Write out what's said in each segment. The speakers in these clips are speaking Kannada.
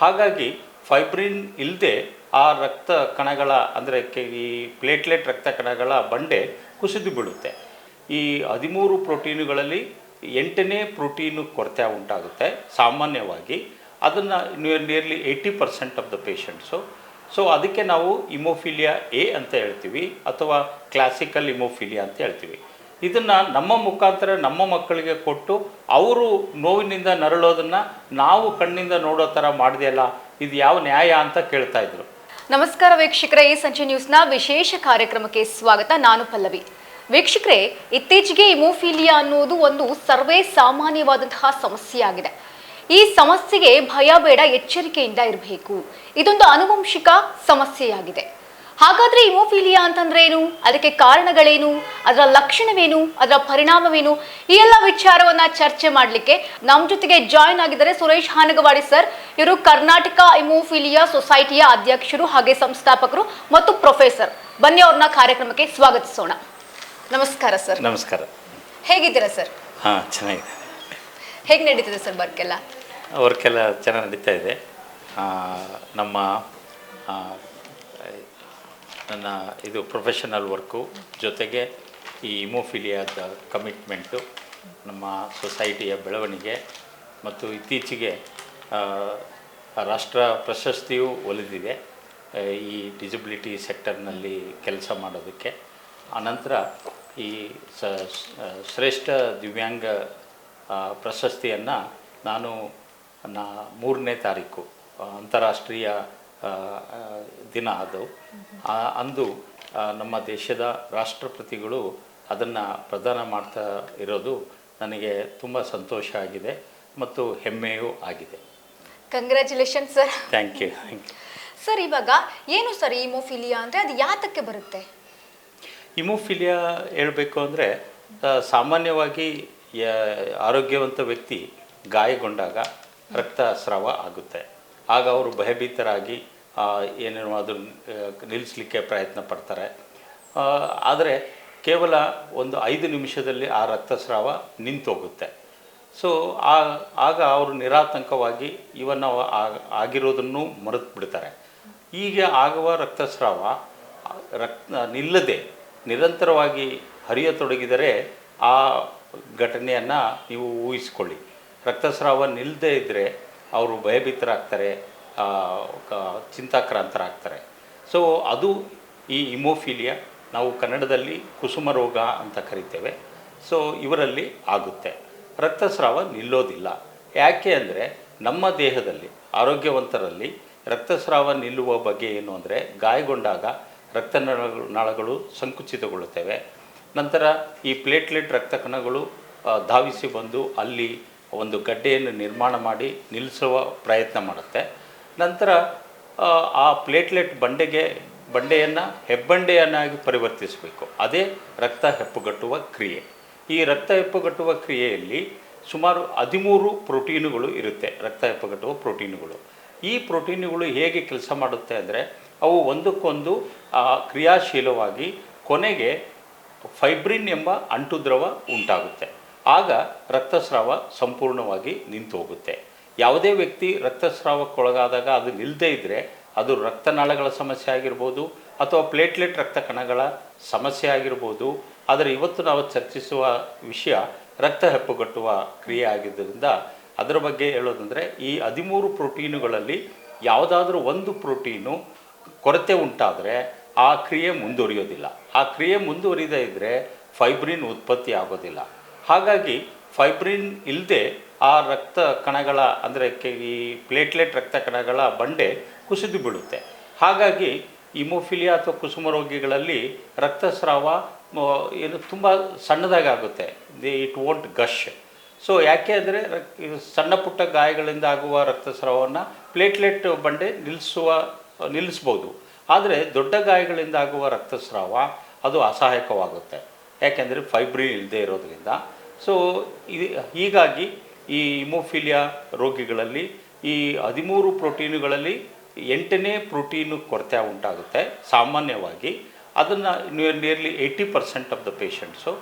ಹಾಗಾಗಿ ಫೈಬ್ರಿನ್ ಇಲ್ಲದೆ ಆ ರಕ್ತ ಕಣಗಳ, ಅಂದರೆ ಈ ಪ್ಲೇಟ್ಲೆಟ್ ರಕ್ತ ಕಣಗಳ ಬಂಡೆ ಕುಸಿದು ಬೀಳುತ್ತೆ ಈ ಹದಿಮೂರು ಪ್ರೋಟೀನುಗಳಲ್ಲಿ ಎಂಟನೇ ಪ್ರೋಟೀನು ಕೊರತೆ ಉಂಟಾಗುತ್ತೆ, ಸಾಮಾನ್ಯವಾಗಿ. ಅದನ್ನು nearly eighty percent of the patients so ಅದಕ್ಕೆ ನಾವು ಇಮೋಫಿಲಿಯಾ ಎ ಅಂತ ಹೇಳ್ತೀವಿ, ಅಥವಾ ಕ್ಲಾಸಿಕಲ್ ಇಮೋಫಿಲಿಯಾ ಅಂತ ಹೇಳ್ತೀವಿ. ಇದನ್ನು ನಮ್ಮ ಮುಖಾಂತರ ನಮ್ಮ ಮಕ್ಕಳಿಗೆ ಕೊಟ್ಟು ಅವರು ನೋವಿನಿಂದ ನರಳೋದನ್ನು ನಾವು ಕಣ್ಣಿಂದ ನೋಡೋ ಥರ ಮಾಡಿದೆಯಲ್ಲ, ಇದು ಯಾವ ನ್ಯಾಯ ಅಂತ ಕೇಳ್ತಾ ಇದ್ರು. ನಮಸ್ಕಾರ ವೀಕ್ಷಕರೇ, ಈ ಸಂಜೆ ನ್ಯೂಸ್ನ ವಿಶೇಷ ಕಾರ್ಯಕ್ರಮಕ್ಕೆ ಸ್ವಾಗತ. ನಾನು ಪಲ್ಲವಿ. ವೀಕ್ಷಕರೇ, ಇತ್ತೀಚೆಗೆ ಇಮೋಫಿಲಿಯಾ ಅನ್ನೋದು ಒಂದು ಸರ್ವೇ ಸಾಮಾನ್ಯವಾದಂತಹ ಸಮಸ್ಯೆಯಾಗಿದೆ ಈ ಸಮಸ್ಯೆಗೆ ಭಯ, ಬೇಡ ಎಚ್ಚರಿಕೆಯಿಂದ ಇರಬೇಕು. ಇದೊಂದು ಆನುವಂಶಿಕ ಸಮಸ್ಯೆಯಾಗಿದೆ. ಹಾಗಾದ್ರೆ ಇಮೋಫಿಲಿಯಾ ಅಂತಂದ್ರೆ ಏನು? ಅದಕ್ಕೆ ಕಾರಣಗಳೇನು? ಅದರ ಲಕ್ಷಣವೇನು? ಅದರ ಪರಿಣಾಮವೇನು? ಈ ಎಲ್ಲ ವಿಚಾರವನ್ನ ಚರ್ಚೆ ಮಾಡಲಿಕ್ಕೆ ನಮ್ಮ ಜೊತೆಗೆ ಜಾಯಿನ್ ಆಗಿದ್ದಾರೆ ಸುರೇಶ್ ಹಾನಗವಾಡಿ ಸರ್ ಇವರು ಕರ್ನಾಟಕ ಇಮೋಫಿಲಿಯಾ ಸೊಸೈಟಿಯ ಅಧ್ಯಕ್ಷರು ಹಾಗೆ ಸಂಸ್ಥಾಪಕರು ಮತ್ತು ಪ್ರೊಫೆಸರ್ ಬನ್ನಿ ಅವ್ರನ್ನ ಕಾರ್ಯಕ್ರಮಕ್ಕೆ ಸ್ವಾಗತಿಸೋಣ. ನಮಸ್ಕಾರ ಸರ್ ನಮಸ್ಕಾರ. ಹೇಗಿದ್ದೀರಾ ಸರ್ ಹಾಂ ಚೆನ್ನಾಗಿದೆ. ಹೇಗೆ ನಡೀತಿದೆ ಸರ್ ವರ್ಕೆಲ್ಲ ವರ್ಕೆಲ್ಲ ಚೆನ್ನಾಗಿ ನಡೀತಾ ಇದೆ. ನಮ್ಮ ನನ್ನ ಇದು ಪ್ರೊಫೆಷನಲ್ ವರ್ಕು ಜೊತೆಗೆ ಈ ಇಮೋಫಿಲಿಯಾದ ಕಮಿಟ್ಮೆಂಟು ನಮ್ಮ ಸೊಸೈಟಿಯ ಬೆಳವಣಿಗೆ ಮತ್ತು ಇತ್ತೀಚೆಗೆ ರಾಷ್ಟ್ರ ಪ್ರಶಸ್ತಿಯೂ ಒಲಿದಿದೆ. ಈ ಡಿಸಬಿಲಿಟಿ ಸೆಕ್ಟರ್ನಲ್ಲಿ ಕೆಲಸ ಮಾಡೋದಕ್ಕೆ. ಆನಂತರ ಈ ಶ್ರೇಷ್ಠ ದಿವ್ಯಾಂಗ ಪ್ರಶಸ್ತಿಯನ್ನು ನಾನು, ನಾ ಮೂರನೇ ತಾರೀಕು ಅಂತಾರಾಷ್ಟ್ರೀಯ ದಿನ ಅದು ಅಂದು ನಮ್ಮ ದೇಶದ ರಾಷ್ಟ್ರಪತಿಗಳು ಅದನ್ನು ಪ್ರದಾನ ಮಾಡ್ತಾ ಇರೋದು ನನಗೆ ತುಂಬ ಸಂತೋಷ ಆಗಿದೆ ಮತ್ತು ಹೆಮ್ಮೆಯೂ ಆಗಿದೆ. Congratulation sir thank you sir ಇವಾಗ ಏನು ಸರ್ ಇಮೋಫಿಲಿಯಾ ಅಂದರೆ? ಅದು ಯಾತಕ್ಕೆ ಬರುತ್ತೆ? ಇಮೋಫಿಲಿಯಾ ಹೇಳಬೇಕು ಅಂದರೆ ಸಾಮಾನ್ಯವಾಗಿ ಆರೋಗ್ಯವಂತ ವ್ಯಕ್ತಿ ಗಾಯಗೊಂಡಾಗ ರಕ್ತಸ್ರಾವ ಆಗುತ್ತೆ. ಆಗ ಅವರು ಭಯಭೀತರಾಗಿ ಏನೇನೋ ಅದನ್ನು ನಿಲ್ಲಿಸಲಿಕ್ಕೆ ಪ್ರಯತ್ನ ಪಡ್ತಾರೆ. ಆದರೆ ಕೇವಲ ಒಂದು ಐದು ನಿಮಿಷದಲ್ಲಿ ಆ ರಕ್ತಸ್ರಾವ ನಿಂತೋಗುತ್ತೆ. ಸೊ ಆ, ಆಗ ಅವರು ನಿರಾತಂಕವಾಗಿ ಇವನ್ನ ಆಗಿರೋದನ್ನು ಮರೆತು ಬಿಡ್ತಾರೆ. ಹೀಗೆ ಆಗುವ ರಕ್ತಸ್ರಾವ, ರಕ್ತ ನಿಲ್ಲದೆ ನಿರಂತರವಾಗಿ ಹರಿಯತೊಡಗಿದರೆ ಆ ಘಟನೆಯನ್ನು ನೀವು ಊಹಿಸಿಕೊಳ್ಳಿ. ರಕ್ತಸ್ರಾವ ನಿಲ್ಲದೇ ಇದ್ದರೆ ಅವರು ಭಯಭೀತರಾಗ್ತಾರೆ. ಚಿಂತಾಕ್ರಾಂತರಾಗ್ತಾರೆ. ಸೊ ಅದು ಈ ಇಮೋಫಿಲಿಯಾ ನಾವು ಕನ್ನಡದಲ್ಲಿ ಕುಸುಮ ರೋಗ ಅಂತ ಕರಿತೇವೆ. ಸೊ ಇವರಲ್ಲಿ ಆಗುತ್ತೆ. ರಕ್ತಸ್ರಾವ ನಿಲ್ಲೋದಿಲ್ಲ. ಯಾಕೆ ಅಂದರೆ ನಮ್ಮ ದೇಹದಲ್ಲಿ, ಆರೋಗ್ಯವಂತರಲ್ಲಿ ರಕ್ತಸ್ರಾವ ನಿಲ್ಲುವ ಬಗ್ಗೆ ಏನು ಅಂದರೆ ಗಾಯಗೊಂಡಾಗ ರಕ್ತ ನಾಳಗಳು ಸಂಕುಚಿತಗೊಳ್ಳುತ್ತವೆ. ನಂತರ ಈ ಪ್ಲೇಟ್ಲೆಟ್ ರಕ್ತ ಕಣಗಳು ಧಾವಿಸಿ ಬಂದು ಅಲ್ಲಿ ಒಂದು ಗಡ್ಡೆಯನ್ನು ನಿರ್ಮಾಣ ಮಾಡಿ ನಿಲ್ಲಿಸುವ ಪ್ರಯತ್ನ ಮಾಡುತ್ತೆ. ನಂತರ ಆ, ಪ್ಲೇಟ್ಲೆಟ್ ಬಂಡೆಗೆ ಬಂಡೆಯನ್ನು ಹೆಬ್ಬಂಡೆಯನ್ನಾಗಿ ಪರಿವರ್ತಿಸಬೇಕು. ಅದೇ ರಕ್ತ ಹೆಪ್ಪುಗಟ್ಟುವ ಕ್ರಿಯೆ. ಈ ರಕ್ತ ಹೆಪ್ಪುಗಟ್ಟುವ ಕ್ರಿಯೆಯಲ್ಲಿ ಸುಮಾರು ಹದಿಮೂರು ಪ್ರೋಟೀನುಗಳು ಇರುತ್ತೆ ರಕ್ತ ಹೆಪ್ಪುಗಟ್ಟುವ ಪ್ರೋಟೀನುಗಳು. ಈ ಪ್ರೋಟೀನುಗಳು ಹೇಗೆ ಕೆಲಸ ಮಾಡುತ್ತೆ ಅಂದರೆ ಅವು ಒಂದಕ್ಕೊಂದು ಕ್ರಿಯಾಶೀಲವಾಗಿ ಕೊನೆಗೆ ಫೈಬ್ರಿನ್ ಎಂಬ ಅಂಟು ದ್ರವ ಉಂಟಾಗುತ್ತೆ. ಆಗ ರಕ್ತಸ್ರಾವ ಸಂಪೂರ್ಣವಾಗಿ ನಿಂತು ಹೋಗುತ್ತೆ ಯಾವುದೇ ವ್ಯಕ್ತಿ ರಕ್ತಸ್ರಾವಕ್ಕೊಳಗಾದಾಗ ಅದು ನಿಲ್ಲದೇ ಇದ್ದರೆ ಅದು ರಕ್ತನಾಳಗಳ ಸಮಸ್ಯೆ ಆಗಿರ್ಬೋದು ಅಥವಾ ಪ್ಲೇಟ್ಲೆಟ್ ರಕ್ತ ಕಣಗಳ ಸಮಸ್ಯೆ ಆಗಿರ್ಬೋದು. ಆದರೆ ಇವತ್ತು ನಾವು ಚರ್ಚಿಸುವ ವಿಷಯ ರಕ್ತ ಹೆಪ್ಪುಗಟ್ಟುವ ಕ್ರಿಯೆ ಆಗಿದ್ದರಿಂದ ಅದರ ಬಗ್ಗೆ ಹೇಳೋದಂದರೆ ಈ ಹದಿಮೂರು ಪ್ರೋಟೀನುಗಳಲ್ಲಿ ಯಾವುದಾದ್ರೂ ಒಂದು ಪ್ರೋಟೀನು ಕೊರತೆ ಉಂಟಾದರೆ ಆ ಕ್ರಿಯೆ ಮುಂದುವರಿಯೋದಿಲ್ಲ. ಆ ಕ್ರಿಯೆ ಮುಂದುವರಿದೇ ಇದ್ದರೆ ಫೈಬ್ರಿನ್ ಉತ್ಪತ್ತಿ ಆಗೋದಿಲ್ಲ ಹಾಗಾಗಿ ಫೈಬ್ರಿನ್ ಇಲ್ಲದೆ ಆ ರಕ್ತ ಕಣಗಳ, ಅಂದರೆ ಈ ಪ್ಲೇಟ್ಲೆಟ್ ರಕ್ತ ಕಣಗಳ ಬಂಡೆ ಕುಸಿದು ಬೀಳುತ್ತೆ ಹಾಗಾಗಿ ಇಮೋಫಿಲಿಯಾ ಅಥವಾ ಕುಸುಮ ರೋಗಿಗಳಲ್ಲಿ ರಕ್ತಸ್ರಾವ ಏನು ತುಂಬ ಸಣ್ಣದಾಗಿ ಆಗುತ್ತೆ ದಿ, ಇಟ್ ವೋಂಟ್ ಗಶ್ ಸೊ ಯಾಕೆ ಅಂದರೆ ಸಣ್ಣ ಪುಟ್ಟ ಗಾಯಗಳಿಂದ ಆಗುವ ರಕ್ತಸ್ರಾವವನ್ನು ಪ್ಲೇಟ್ಲೆಟ್ ಬಂಡೆ ನಿಲ್ಲಿಸುವ, ನಿಲ್ಲಿಸ್ಬೋದು. ಆದರೆ ದೊಡ್ಡ ಗಾಯಗಳಿಂದ ಆಗುವ ರಕ್ತಸ್ರಾವ ಅದು ಅಸಹಾಯಕವಾಗುತ್ತೆ. ಯಾಕೆಂದರೆ ಫೈಬ್ರಿನ್ ಇಲ್ಲದೆ ಇರೋದ್ರಿಂದ. ಸೊ ಹೀಗಾಗಿ ಈ ಇಮೋಫಿಲಿಯಾ ರೋಗಿಗಳಲ್ಲಿ ಈ ಹದಿಮೂರು ಪ್ರೋಟೀನುಗಳಲ್ಲಿ ಎಂಟನೇ ಪ್ರೋಟೀನು ಕೊರತೆ ಉಂಟಾಗುತ್ತೆ, ಸಾಮಾನ್ಯವಾಗಿ. ಅದನ್ನು nearly eighty percent of the patients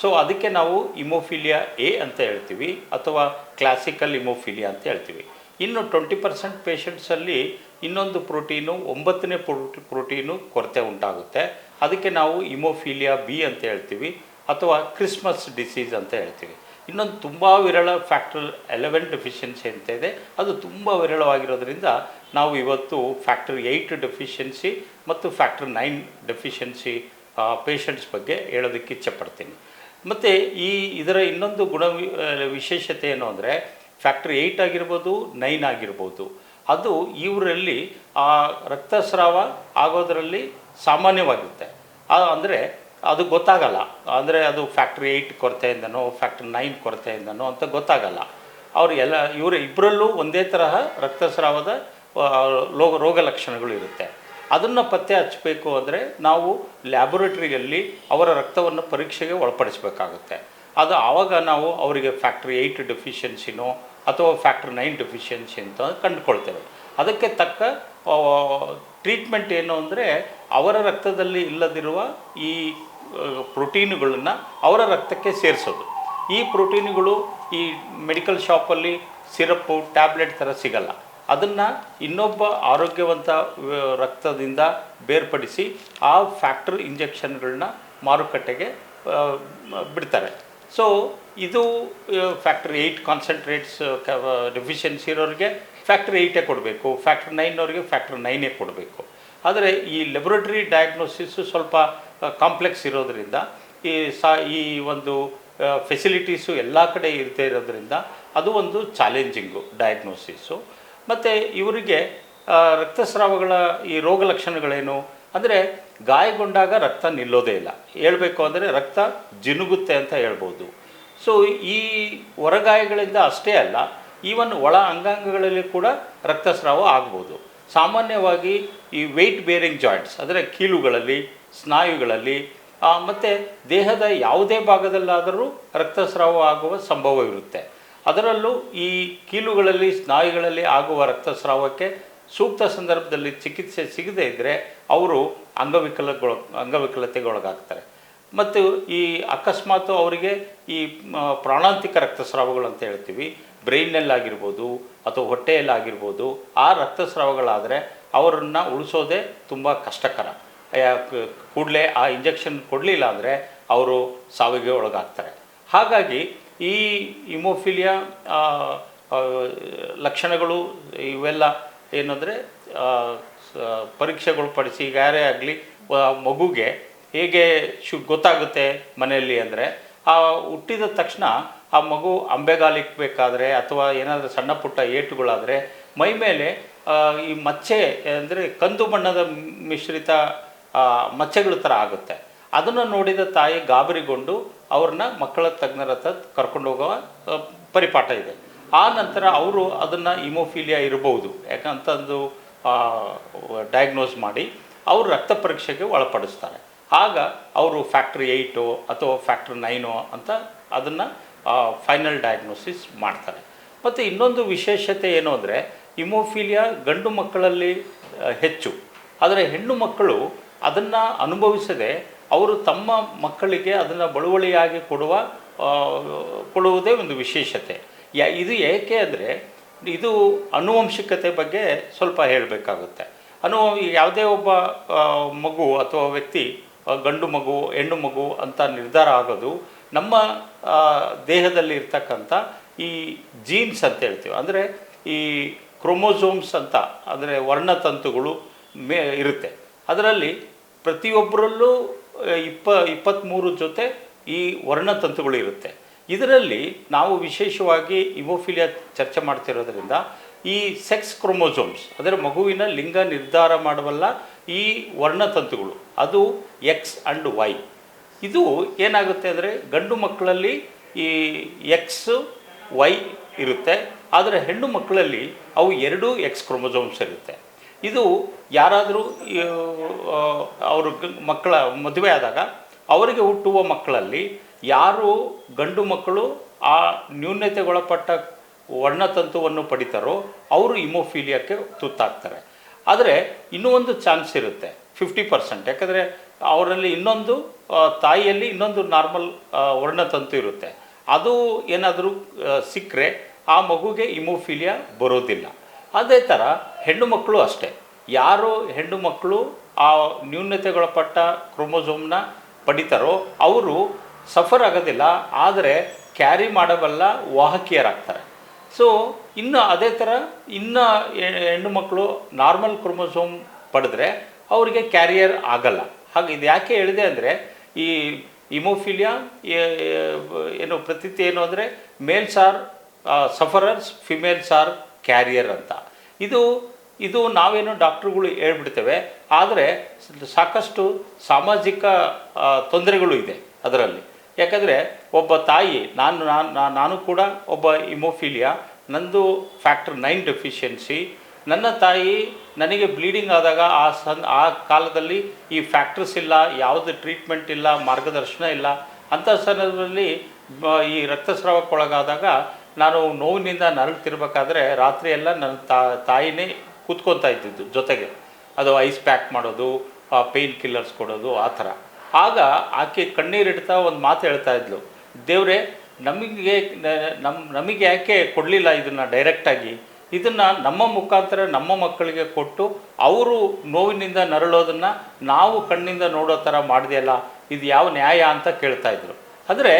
so ಅದಕ್ಕೆ ನಾವು ಇಮೋಫಿಲಿಯಾ ಎ ಅಂತ ಹೇಳ್ತೀವಿ, ಅಥವಾ ಕ್ಲಾಸಿಕಲ್ ಇಮೋಫಿಲಿಯಾ ಅಂತ ಹೇಳ್ತೀವಿ. ಇನ್ನು ಟ್ವೆಂಟಿ ಪರ್ಸೆಂಟ್ ಪೇಷಂಟ್ಸಲ್ಲಿ ಇನ್ನೊಂದು ಪ್ರೋಟೀನು, ಒಂಬತ್ತನೇ ಪ್ರೋಟಿ, ಪ್ರೋಟೀನು ಕೊರತೆ ಉಂಟಾಗುತ್ತೆ. ಅದಕ್ಕೆ ನಾವು ಇಮೋಫಿಲಿಯಾ ಬಿ ಅಂತ ಹೇಳ್ತೀವಿ, ಅಥವಾ ಕ್ರಿಸ್ಮಸ್ ಡಿಸೀಸ್ ಅಂತ ಹೇಳ್ತೀವಿ. ಇನ್ನೊಂದು ತುಂಬ ವಿರಳ ಫ್ಯಾಕ್ಟರ್ ಎಲೆವೆನ್ ಡೆಫಿಷಿಯನ್ಸಿ ಅಂತ ಇದೆ. ಅದು ತುಂಬ ವಿರಳವಾಗಿರೋದ್ರಿಂದ ನಾವು ಇವತ್ತು ಫ್ಯಾಕ್ಟರ್ ಏಯ್ಟ್ ಡೆಫಿಷಿಯನ್ಸಿ ಮತ್ತು ಫ್ಯಾಕ್ಟರ್ ನೈನ್ ಡೆಫಿಷಿಯನ್ಸಿ ಪೇಷಂಟ್ಸ್ ಬಗ್ಗೆ ಹೇಳೋದಕ್ಕೆ ಇಚ್ಛೆಪಡ್ತೀನಿ. ಮತ್ತು ಈ ಇದರ ಇನ್ನೊಂದು ಗುಣ ವಿಶೇಷತೆ ಏನು ಅಂದರೆ ಫ್ಯಾಕ್ಟರ್ ಏಯ್ಟ್ ಆಗಿರ್ಬೋದು ನೈನ್ ಆಗಿರ್ಬೋದು. ಅದು ಇವರಲ್ಲಿ, ಆ, ರಕ್ತಸ್ರಾವ ಆಗೋದರಲ್ಲಿ ಸಾಮಾನ್ಯವಾಗಿರುತ್ತೆ. ಅಂದರೆ ಅದು ಗೊತ್ತಾಗಲ್ಲ. ಅಂದರೆ ಅದು ಫ್ಯಾಕ್ಟ್ರಿ ಏಯ್ಟ್ ಕೊರತೆಯಿಂದನೋ ಫ್ಯಾಕ್ಟ್ರಿ ನೈನ್ ಕೊರತೆಯಿಂದನೋ ಅಂತ ಗೊತ್ತಾಗಲ್ಲ. ಅವರು ಎಲ್ಲ, ಇವರು ಇಬ್ಬರಲ್ಲೂ ಒಂದೇ ತರಹ ರಕ್ತಸ್ರಾವದ ರೋಗ ರೋಗ ಲಕ್ಷಣಗಳು ಇರುತ್ತೆ. ಅದನ್ನು ಪತ್ತೆ ಹಚ್ಚಬೇಕು ಅಂದರೆ ನಾವು ಲ್ಯಾಬೊರೇಟ್ರಿಯಲ್ಲಿ ಅವರ ರಕ್ತವನ್ನು ಪರೀಕ್ಷೆಗೆ ಒಳಪಡಿಸಬೇಕಾಗುತ್ತೆ. ಅದು ಆವಾಗ ನಾವು ಅವರಿಗೆ ಫ್ಯಾಕ್ಟ್ರಿ ಏಯ್ಟ್ ಡೆಫಿಷಿಯನ್ಸಿನೋ ಅಥವಾ ಫ್ಯಾಕ್ಟ್ರಿ ನೈನ್ ಡೆಫಿಷಿಯನ್ಸಿ ಅಂತ ಕಂಡುಕೊಳ್ತೇವೆ. ಅದಕ್ಕೆ ತಕ್ಕ ಟ್ರೀಟ್ಮೆಂಟ್ ಏನು ಅಂದರೆ ಅವರ ರಕ್ತದಲ್ಲಿ ಇಲ್ಲದಿರುವ ಈ ಪ್ರೋಟೀನುಗಳನ್ನು ಅವರ ರಕ್ತಕ್ಕೆ ಸೇರಿಸೋದು. ಈ ಪ್ರೋಟೀನುಗಳು ಈ ಮೆಡಿಕಲ್ ಶಾಪಲ್ಲಿ ಸಿರಪ್ಪು, ಟ್ಯಾಬ್ಲೆಟ್ ಥರ ಸಿಗಲ್ಲ. ಅದನ್ನು ಇನ್ನೊಬ್ಬ ಆರೋಗ್ಯವಂತ ರಕ್ತದಿಂದ ಬೇರ್ಪಡಿಸಿ ಆ ಫ್ಯಾಕ್ಟರ್ ಇಂಜೆಕ್ಷನ್ಗಳನ್ನ ಮಾರುಕಟ್ಟೆಗೆ ಬಿಡ್ತಾರೆ. ಸೊ ಇದು ಫ್ಯಾಕ್ಟ್ರಿ ಏಯ್ಟ್ ಕಾನ್ಸಂಟ್ರೇಟ್ಸ್ ಡೆಫಿಷಿಯನ್ಸಿ ಇರೋರಿಗೆ ಫ್ಯಾಕ್ಟ್ರಿ ಏಯ್ಟೇ ಕೊಡಬೇಕು. ಫ್ಯಾಕ್ಟ್ರಿ ನೈನ್ನವ್ರಿಗೆ ಫ್ಯಾಕ್ಟ್ರಿ ನೈನೇ ಕೊಡಬೇಕು. ಆದರೆ ಈ ಲೆಬೊರೇಟ್ರಿ ಡಯಾಗ್ನೋಸಿಸ್ ಸ್ವಲ್ಪ ಕಾಂಪ್ಲೆಕ್ಸ್ ಇರೋದರಿಂದ, ಈ ಸಾ, ಈ ಒಂದು ಫೆಸಿಲಿಟೀಸು ಎಲ್ಲ ಕಡೆ ಇರದೇ ಇರೋದರಿಂದ ಅದು ಒಂದು ಚಾಲೆಂಜಿಂಗು ಡಯಾಗ್ನೋಸಿಸು ಮತ್ತು ಇವರಿಗೆ ರಕ್ತಸ್ರಾವಗಳ ಈ ರೋಗ ಲಕ್ಷಣಗಳೇನು? ಅಂದರೆ ಗಾಯಗೊಂಡಾಗ ರಕ್ತ ನಿಲ್ಲೋದೇ ಇಲ್ಲ. ಹೇಳಬೇಕು ಅಂದರೆ ರಕ್ತ ಜಿನುಗುತ್ತೆ ಅಂತ ಹೇಳ್ಬೋದು. ಸೊ ಈ ಹೊರಗಾಯಗಳಿಂದ ಅಷ್ಟೇ ಅಲ್ಲ, ಈವನ್ ಒಳ ಅಂಗಾಂಗಗಳಲ್ಲಿ ಕೂಡ ರಕ್ತಸ್ರಾವ ಆಗ್ಬೋದು. ಸಾಮಾನ್ಯವಾಗಿ ಈ ವೆಯ್ಟ್ ಬೇರಿಂಗ್ ಜಾಯಿಂಟ್ಸ್ ಅಂದರೆ ಕೀಲುಗಳಲ್ಲಿ, ಸ್ನಾಯುಗಳಲ್ಲಿ ಮತ್ತು ದೇಹದ ಯಾವುದೇ ಭಾಗದಲ್ಲಾದರೂ ರಕ್ತಸ್ರಾವ ಆಗುವ ಸಂಭವ ಇರುತ್ತೆ. ಅದರಲ್ಲೂ ಈ ಕೀಲುಗಳಲ್ಲಿ, ಸ್ನಾಯುಗಳಲ್ಲಿ ಆಗುವ ರಕ್ತಸ್ರಾವಕ್ಕೆ ಸೂಕ್ತ ಸಂದರ್ಭದಲ್ಲಿ ಚಿಕಿತ್ಸೆ ಸಿಗದೇ ಇದ್ದರೆ ಅವರು ಅಂಗವಿಕಲಗೊಳ ಅಂಗವಿಕಲತೆಗೊಳಗಾಗ್ತಾರೆ. ಮತ್ತು ಈ ಅಕಸ್ಮಾತ್ ಅವರಿಗೆ ಈ ಪ್ರಾಣಾಂತಿಕ ರಕ್ತಸ್ರಾವಗಳು ಅಂತ ಹೇಳ್ತೀವಿ. ಬ್ರೈನ್ನಲ್ಲಾಗಿರ್ಬೋದು ಅಥವಾ ಹೊಟ್ಟೆಯಲ್ಲಾಗಿರ್ಬೋದು, ಆ ರಕ್ತಸ್ರಾವಗಳಾದರೆ ಅವರನ್ನು ಉಳಿಸೋದೇ ತುಂಬ ಕಷ್ಟಕರ. ಕೂಡಲೇ ಆ ಇಂಜೆಕ್ಷನ್ ಕೊಡಲಿಲ್ಲ ಅಂದರೆ ಅವರು ಸಾವಿಗೆ ಒಳಗಾಗ್ತಾರೆ. ಹಾಗಾಗಿ ಈ ಇಮೋಫಿಲಿಯಾ ಲಕ್ಷಣಗಳು ಇವೆಲ್ಲ ಏನಂದರೆ ಪರೀಕ್ಷೆಗಳು ಪಡಿಸಿ ಈಗ ಯಾರೇ ಆಗಲಿ ಮಗುಗೆ ಹೇಗೆ ಶು, ಗೊತ್ತಾಗುತ್ತೆ ಮನೆಯಲ್ಲಿ ಅಂದರೆ, ಆ, ಹುಟ್ಟಿದ ತಕ್ಷಣ ಆ ಮಗು ಅಂಬೆಗಾಲಿಕ್ಬೇಕಾದ್ರೆ ಅಥವಾ ಏನಾದರೂ ಸಣ್ಣ ಪುಟ್ಟ ಏಟುಗಳಾದರೆ ಮೈ ಮೇಲೆ ಈ ಮಚ್ಚೆ ಅಂದರೆ ಕಂದು ಬಣ್ಣದ ಮಿಶ್ರಿತ ಮಚ್ಚೆಗಳ ಥರ ಆಗುತ್ತೆ. ಅದನ್ನು ನೋಡಿದ ತಾಯಿ ಗಾಬರಿಗೊಂಡು ಅವ್ರನ್ನ ಮಕ್ಕಳ ತಜ್ಞರ ಹತ್ರ ಕರ್ಕೊಂಡು ಹೋಗುವ ಪರಿಪಾಠ ಇದೆ. ಆ ನಂತರ ಅವರು ಅದನ್ನು ಇಮೋಫೀಲಿಯಾ ಇರಬಹುದು. ಯಾಕಂತಂದು ಡಯಾಗ್ನೋಸ್ ಮಾಡಿ ಅವರು ರಕ್ತ ಪರೀಕ್ಷೆಗೆ ಒಳಪಡಿಸ್ತಾರೆ. ಆಗ ಅವರು ಫ್ಯಾಕ್ಟ್ರಿ ಏಯ್ಟು ಅಥವಾ ಫ್ಯಾಕ್ಟ್ರಿ ನೈನು ಅಂತ ಅದನ್ನು ಫೈನಲ್ ಡಯಾಗ್ನೋಸಿಸ್ ಮಾಡ್ತಾರೆ. ಮತ್ತು ಇನ್ನೊಂದು ವಿಶೇಷತೆ ಏನು ಅಂದರೆ ಇಮೋಫೀಲಿಯಾ ಗಂಡು ಮಕ್ಕಳಲ್ಲಿ ಹೆಚ್ಚು. ಆದರೆ ಹೆಣ್ಣು ಮಕ್ಕಳು ಅದನ್ನು ಅನುಭವಿಸದೆ ಅವರು ತಮ್ಮ ಮಕ್ಕಳಿಗೆ ಅದನ್ನು ಬಳುವಳಿಯಾಗಿ ಕೊಡುವ ಕೊಡುವುದೇ ಒಂದು ವಿಶೇಷತೆ. ಯಾ, ಇದು ಏಕೆ ಅಂದರೆ, ಇದು ಅನುವಂಶಿಕತೆ ಬಗ್ಗೆ ಸ್ವಲ್ಪ ಹೇಳಬೇಕಾಗುತ್ತೆ. ಅನು, ಯಾವುದೇ ಒಬ್ಬ ಮಗು ಅಥವಾ ವ್ಯಕ್ತಿ ಗಂಡು ಮಗು, ಹೆಣ್ಣು ಮಗು ಅಂತ ನಿರ್ಧಾರ ಆಗೋದು ನಮ್ಮ ದೇಹದಲ್ಲಿ ಇರ್ತಕ್ಕಂಥ ಈ ಜೀನ್ಸ್ ಅಂತ ಹೇಳ್ತೀವಿ. ಅಂದರೆ ಈ ಕ್ರೋಮೋಸೋಮ್ಸ್ ಅಂತ, ಅಂದರೆ ವರ್ಣತಂತುಗಳು ಮೇ, ಇರುತ್ತೆ. ಅದರಲ್ಲಿ ಪ್ರತಿಯೊಬ್ಬರಲ್ಲೂ ಇಪ್ಪ ಇಪ್ಪತ್ತ್ಮೂರು ಜೊತೆ ಈ ವರ್ಣತಂತುಗಳು ಇರುತ್ತೆ. ಇದರಲ್ಲಿ ನಾವು ವಿಶೇಷವಾಗಿ ಇಮೋಫಿಲಿಯಾ ಚರ್ಚೆ ಮಾಡ್ತಿರೋದ್ರಿಂದ ಈ ಸೆಕ್ಸ್ ಕ್ರೋಮೋಸೋಮ್ಸ್ ಅಂದರೆ ಮಗುವಿನ ಲಿಂಗ ನಿರ್ಧಾರ ಮಾಡಬಲ್ಲ ಈ ವರ್ಣತಂತುಗಳು ಅದು ಎಕ್ಸ್ ಆ್ಯಂಡ್ ವೈ ಇದು ಏನಾಗುತ್ತೆ ಅಂದರೆ ಗಂಡು ಮಕ್ಕಳಲ್ಲಿ ಈ ಎಕ್ಸ್ ವೈ ಇರುತ್ತೆ, ಆದರೆ ಹೆಣ್ಣು ಮಕ್ಕಳಲ್ಲಿ ಅವು ಎರಡೂ ಎಕ್ಸ್ ಕ್ರೋಮೋಸೋಮ್ಸ್ ಇರುತ್ತೆ. ಇದು ಯಾರಾದರೂ ಅವ್ರ ಮಕ್ಕಳ ಮದುವೆ ಆದಾಗ ಅವರಿಗೆ ಹುಟ್ಟುವ ಮಕ್ಕಳಲ್ಲಿ ಯಾರು ಗಂಡು ಮಕ್ಕಳು ಆ ನ್ಯೂನ್ಯತೆಗೊಳಪಟ್ಟ ವರ್ಣತಂತುವನ್ನು ಪಡಿತಾರೋ ಅವರು ಇಮೋಫೀಲಿಯಾಕ್ಕೆ ತುತ್ತಾಗ್ತಾರೆ. ಆದರೆ ಇನ್ನೂ ಒಂದು ಚಾನ್ಸ್ ಇರುತ್ತೆ, ಫಿಫ್ಟಿ ಪರ್ಸೆಂಟ್. ಯಾಕಂದರೆ ಅವರಲ್ಲಿ ಇನ್ನೊಂದು ತಾಯಿಯಲ್ಲಿ ಇನ್ನೊಂದು ನಾರ್ಮಲ್ ವರ್ಣತಂತು ಇರುತ್ತೆ. ಅದು ಏನಾದರೂ ಸಿಕ್ಕರೆ ಆ ಮಗುಗೆ ಇಮೋಫಿಲಿಯಾ ಬರೋದಿಲ್ಲ. ಅದೇ ಥರ ಹೆಣ್ಣು ಮಕ್ಕಳು ಅಷ್ಟೇ. ಯಾರು ಹೆಣ್ಣು ಮಕ್ಕಳು ಆ ನ್ಯೂನತೆಗೊಳಪಟ್ಟ ಕ್ರೋಮೋಸೋಮ್ನ ಪಡಿತಾರೋ ಅವರು ಸಫರ್ ಆಗೋದಿಲ್ಲ, ಆದರೆ ಕ್ಯಾರಿ ಮಾಡಬಲ್ಲ ವಾಹಕಿಯರಾಗ್ತಾರೆ. ಸೊ ಇನ್ನು ಅದೇ ಥರ ಇನ್ನು ಹೆಣ್ಣು ಮಕ್ಕಳು ನಾರ್ಮಲ್ ಕ್ರೋಮೋಸೋಮ್ ಪಡೆದ್ರೆ ಅವರಿಗೆ ಕ್ಯಾರಿಯರ್ ಆಗಲ್ಲ. ಹಾಗೆ ಇದು ಯಾಕೆ ಹೇಳಿದೆ ಅಂದರೆ ಈ ಇಮೋಫಿಲಿಯಾ ಏನು ಪ್ರತೀತಿ ಏನು ಅಂದರೆ males are sufferers females are carrier ಅಂತ. ಇದು ಇದು ನಾವೇನು ಡಾಕ್ಟ್ರುಗಳು ಹೇಳ್ಬಿಡ್ತೇವೆ, ಆದರೆ ಸಾಕಷ್ಟು ಸಾಮಾಜಿಕ ತೊಂದರೆಗಳು ಇದೆ ಅದರಲ್ಲಿ. ಯಾಕಂದರೆ ಒಬ್ಬ ತಾಯಿ, ನಾನು ನಾನು ನಾನು ಕೂಡ ಒಬ್ಬ ಇಮೋಫಿಲಿಯಾ ನಂದು ಫ್ಯಾಕ್ಟರ್ ನೈನ್ ಡೆಫಿಷಿಯನ್ಸಿ ನನ್ನ ತಾಯಿ ನನಗೆ ಬ್ಲೀಡಿಂಗ್ ಆದಾಗ ಆ ಸನ್, ಆ ಕಾಲದಲ್ಲಿ ಈ ಫ್ಯಾಕ್ಟ್ರಿಸ್ ಇಲ್ಲ, ಯಾವುದು ಟ್ರೀಟ್ಮೆಂಟ್ ಇಲ್ಲ, ಮಾರ್ಗದರ್ಶನ ಇಲ್ಲ. ಅಂಥ ಸಂದರ್ಭದಲ್ಲಿ ಈ ರಕ್ತಸ್ರಾವಕ್ಕೊಳಗಾದಾಗ ನಾನು ನೋವಿನಿಂದ ನರಳುತ್ತಿರ್ಬೇಕಾದ್ರೆ ರಾತ್ರಿ ಎಲ್ಲ ನನ್ನ ತಾಯಿನೇ ಕೂತ್ಕೊತಾ ಇದ್ದಿದ್ದು ಜೊತೆಗೆ. ಅದು ಐಸ್ ಪ್ಯಾಕ್ ಮಾಡೋದು ಪೇಯ್ನ್ ಕಿಲ್ಲರ್ಸ್ ಕೊಡೋದು, ಆ ಥರ. ಆಗ ಆಕೆ ಕಣ್ಣೀರಿಡ್ತಾ ಒಂದು ಮಾತು ಹೇಳ್ತಾ ಇದ್ಲು. ದೇವ್ರೆ, ನಮಗೆ ನಮ್ಮ ನಮಗೆ ಯಾಕೆ ಕೊಡಲಿಲ್ಲ ಇದನ್ನು ಡೈರೆಕ್ಟಾಗಿ ಇದನ್ನು ನಮ್ಮ ಮುಖಾಂತರ ನಮ್ಮ ಮಕ್ಕಳಿಗೆ ಕೊಟ್ಟು ಅವರು ನೋವಿನಿಂದ ನರಳೋದನ್ನು ನಾವು ಕಣ್ಣಿಂದ ನೋಡೋ ಥರ ಮಾಡಿದೆಯಲ್ಲ, ಇದು ಯಾವ ನ್ಯಾಯ ಅಂತ ಕೇಳ್ತಾ ಇದ್ರು. ಅಂದರೆ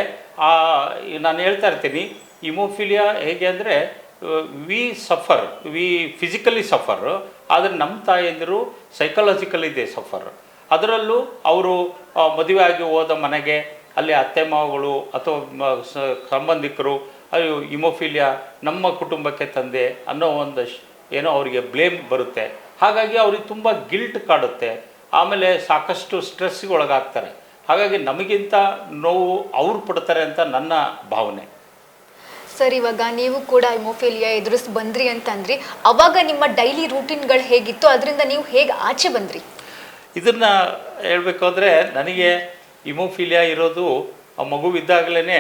ನಾನು ಹೇಳ್ತಾ ಇರ್ತೀನಿ ಇಮೋಫಿಲಿಯಾ ಹೇಗೆ ಅಂದರೆ we suffer we physically suffer ಆದರೆ ನಮ್ಮ ತಾಯಂದಿರು ಸೈಕಲಾಜಿಕಲಿ ಇದೆ ಸಫರ್ ಅದರಲ್ಲೂ ಅವರು ಮದುವೆ ಆಗಿ ಹೋದ ಮನೆಗೆ, ಅಲ್ಲಿ ಅತ್ತೆ ಮಾವಗಳು ಅಥವಾ ಸಂಬಂಧಿಕರು ಅಯ್ಯೋ ಇಮೋಫಿಲಿಯಾ ನಮ್ಮ ಕುಟುಂಬಕ್ಕೆ ತಂದೆ ಅನ್ನೋ ಒಂದು ಏನೋ ಅವರಿಗೆ ಬ್ಲೇಮ್ ಬರುತ್ತೆ. ಹಾಗಾಗಿ ಅವ್ರಿಗೆ ತುಂಬ ಗಿಲ್ಟ್ ಕಾಡುತ್ತೆ. ಆಮೇಲೆ ಸಾಕಷ್ಟು ಸ್ಟ್ರೆಸ್ಗೆ ಒಳಗಾಗ್ತಾರೆ. ಹಾಗಾಗಿ ನಮಗಿಂತ ನೋವು ಅವ್ರು ಪಡ್ತಾರೆ ಅಂತ ನನ್ನ ಭಾವನೆ. ಸರ್ ಇವಾಗ ನೀವು ಕೂಡ ಇಮೋಫಿಲಿಯಾ ಎದುರಿಸಿ ಬಂದ್ರಿ ಅಂತಂದ್ರಿ. ಅವಾಗ ನಿಮ್ಮ ಡೈಲಿ ರೂಟೀನ್ಗಳು ಹೇಗಿತ್ತು? ಅದರಿಂದ ನೀವು ಹೇಗೆ ಆಚೆ ಬಂದ್ರಿ? ಇದನ್ನು ಹೇಳಬೇಕು ಅಂದರೆ ನನಗೆ ಇಮೋಫಿಲಿಯಾ ಇರೋದು ಆ ಮಗುವಿದ್ದಾಗಲೇ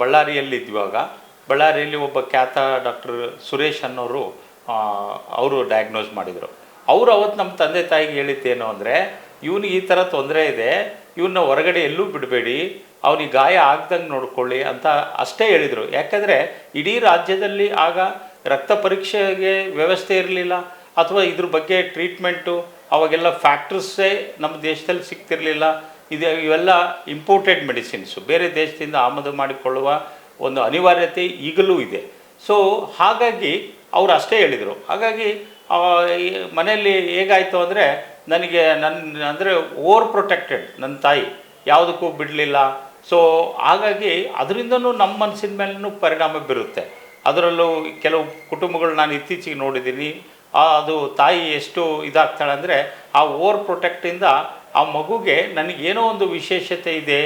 ಬಳ್ಳಾರಿಯಲ್ಲಿದ್ವಾಗ ಬಳ್ಳಾರಿಯಲ್ಲಿ ಒಬ್ಬ ಖ್ಯಾತ ಡಾಕ್ಟರ್ ಸುರೇಶ್ ಅನ್ನೋರು ಅವರು ಡಯಾಗ್ನೋಸ್ ಮಾಡಿದರು. ಅವರು ಅವತ್ತು ನಮ್ಮ ತಂದೆ ತಾಯಿಗೆ ಹೇಳಿದ್ದೇನು ಅಂದರೆ, ಇವನಿಗೆ ಈ ಥರ ತೊಂದರೆ ಇದೆ ಇವನ್ನ ಹೊರಗಡೆ ಎಲ್ಲೂ ಬಿಡಬೇಡಿ, ಅವನಿಗೆ ಗಾಯ ಆಗ್ದಂಗೆ ನೋಡ್ಕೊಳ್ಳಿ ಅಂತ ಅಷ್ಟೇ ಹೇಳಿದರು. ಯಾಕಂದರೆ, ಇಡೀ ರಾಜ್ಯದಲ್ಲಿ ಆಗ ರಕ್ತ ಪರೀಕ್ಷೆಗೆ ವ್ಯವಸ್ಥೆ ಇರಲಿಲ್ಲ, ಅಥವಾ ಇದ್ರ ಬಗ್ಗೆ ಟ್ರೀಟ್ಮೆಂಟು ಅವಾಗೆಲ್ಲ ಫ್ಯಾಕ್ಟ್ರಸ್ಸೇ ನಮ್ಮ ದೇಶದಲ್ಲಿ ಸಿಗ್ತಿರಲಿಲ್ಲ. ಇದು ಇವೆಲ್ಲ ಇಂಪೋರ್ಟೆಡ್ ಮೆಡಿಸಿನ್ಸು ಬೇರೆ ದೇಶದಿಂದ ಆಮದು ಮಾಡಿಕೊಳ್ಳುವ ಒಂದು ಅನಿವಾರ್ಯತೆ ಈಗಲೂ ಇದೆ. ಸೊ ಹಾಗಾಗಿ ಅವರು ಅಷ್ಟೇ ಹೇಳಿದರು. ಹಾಗಾಗಿ ಮನೆಯಲ್ಲಿ ಹೇಗಾಯಿತು ಅಂದರೆ, ನನಗೆ ನನ್ನ ಅಂದರೆ ಓವರ್ ಪ್ರೊಟೆಕ್ಟೆಡ್ ನನ್ನ ತಾಯಿ. ಯಾವುದಕ್ಕೂ ಬಿಡಲಿಲ್ಲ. ಸೊ ಹಾಗಾಗಿ ಅದರಿಂದನೂ ನಮ್ಮ ಮನಸ್ಸಿನ ಮೇಲೂ ಪರಿಣಾಮ ಬೀರುತ್ತೆ. ಅದರಲ್ಲೂ ಕೆಲವು ಕುಟುಂಬಗಳು ನಾನು ಇತ್ತೀಚೆಗೆ ನೋಡಿದ್ದೀನಿ. ಅದು ತಾಯಿ ಎಷ್ಟು ಇದಾಗ್ತಾಳೆ ಅಂದರೆ, ಆ ಓವರ್ ಪ್ರೊಟೆಕ್ಟಿಂದ ಆ ಮಗುಗೆ ನನಗೇನೋ ಒಂದು ವಿಶೇಷತೆ ಇದೆ.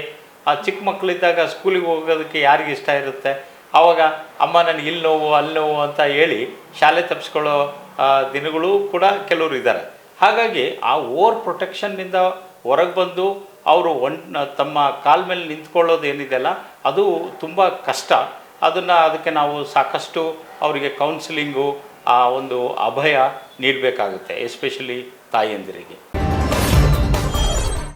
ಆ ಚಿಕ್ಕ ಮಕ್ಕಳಿದ್ದಾಗ ಸ್ಕೂಲಿಗೆ ಹೋಗೋದಕ್ಕೆ ಯಾರಿಗೆ ಇಷ್ಟ ಇರುತ್ತೆ? ಆವಾಗ ಅಮ್ಮ ನನಗೆ ಇಲ್ಲಿ ನೋವು, ಅಲ್ಲಿ ನೋವು ಅಂತ ಹೇಳಿ ಶಾಲೆ ತಪ್ಪಿಸ್ಕೊಳ್ಳೋ ದಿನಗಳು ಕೂಡ ಕೆಲವರು ಇದ್ದಾರೆ. ಹಾಗಾಗಿ ಆ ಓವರ್ ಪ್ರೊಟೆಕ್ಷನ್ನಿಂದ ಹೊರಗೆ ಬಂದು ಅವರು ಒನ್, ತಮ್ಮ ಕಾಲ ಮೇಲೆ ನಿಂತ್ಕೊಳ್ಳೋದು ಏನಿದೆಯಲ್ಲ ಅದು ತುಂಬ ಕಷ್ಟ. ಅದನ್ನು ಅದಕ್ಕೆ ನಾವು ಸಾಕಷ್ಟು ಅವರಿಗೆ ಕೌನ್ಸಿಲಿಂಗು ಆ ಒಂದು ಅಭಯ ನೀಡಬೇಕಾಗುತ್ತೆ ಎಸ್ಪೆಷಲಿ ತಾಯಿಯಂದಿರಿಗೆ